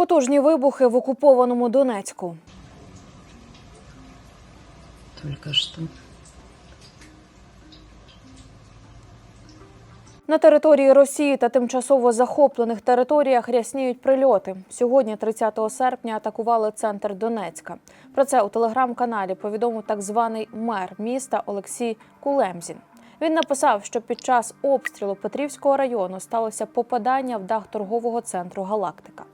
Потужні вибухи в окупованому Донецьку. Только что. На території Росії та тимчасово захоплених територіях рясніють прильоти. Сьогодні, 30 серпня, атакували центр Донецька. Про це у телеграм-каналі повідомив так званий мер міста Олексій Кулемзін. Він написав, що під час обстрілу Петрівського району сталося попадання в дах торгового центру Галактика.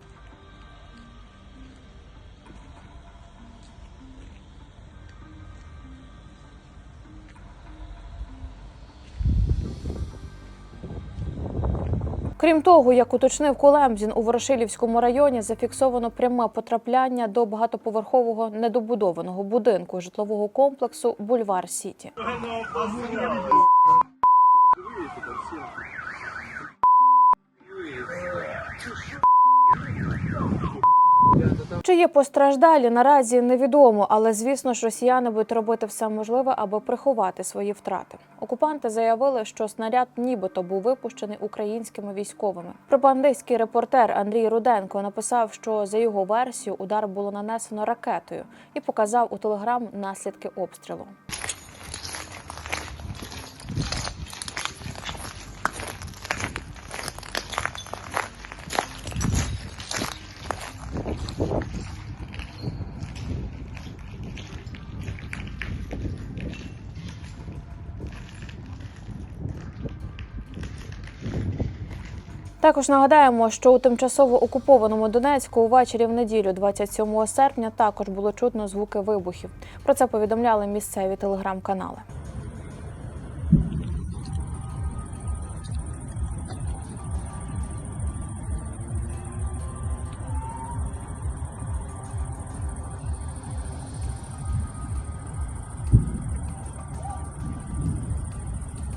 Крім того, як уточнив Колемзін, у Ворошилівському районі зафіксовано пряме потрапляння до багатоповерхового недобудованого будинку житлового комплексу Бульвар Сіті. Чи є постраждалі наразі невідомо, але звісно ж росіяни будуть робити все можливе, аби приховати свої втрати. Окупанти заявили, що снаряд нібито був випущений українськими військовими. Пропагандистський репортер Андрій Руденко написав, що за його версією удар було нанесено ракетою і показав у телеграм наслідки обстрілу. Також нагадаємо, що у тимчасово окупованому Донецьку увечері в неділю, 27 серпня, також було чутно звуки вибухів. Про це повідомляли місцеві телеграм-канали.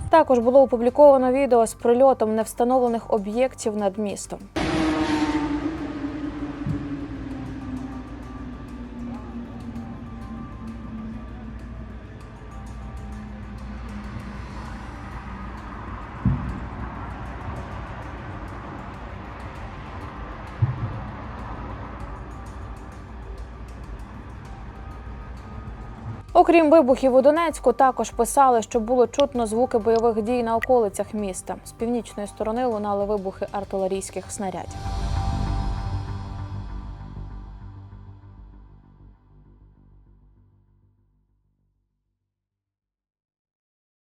Також було опубліковано відео з прильотом невстановлених об'єктів над містом. Окрім вибухів у Донецьку, також писали, що було чутно звуки бойових дій на околицях міста. З північної сторони лунали вибухи артилерійських снарядів.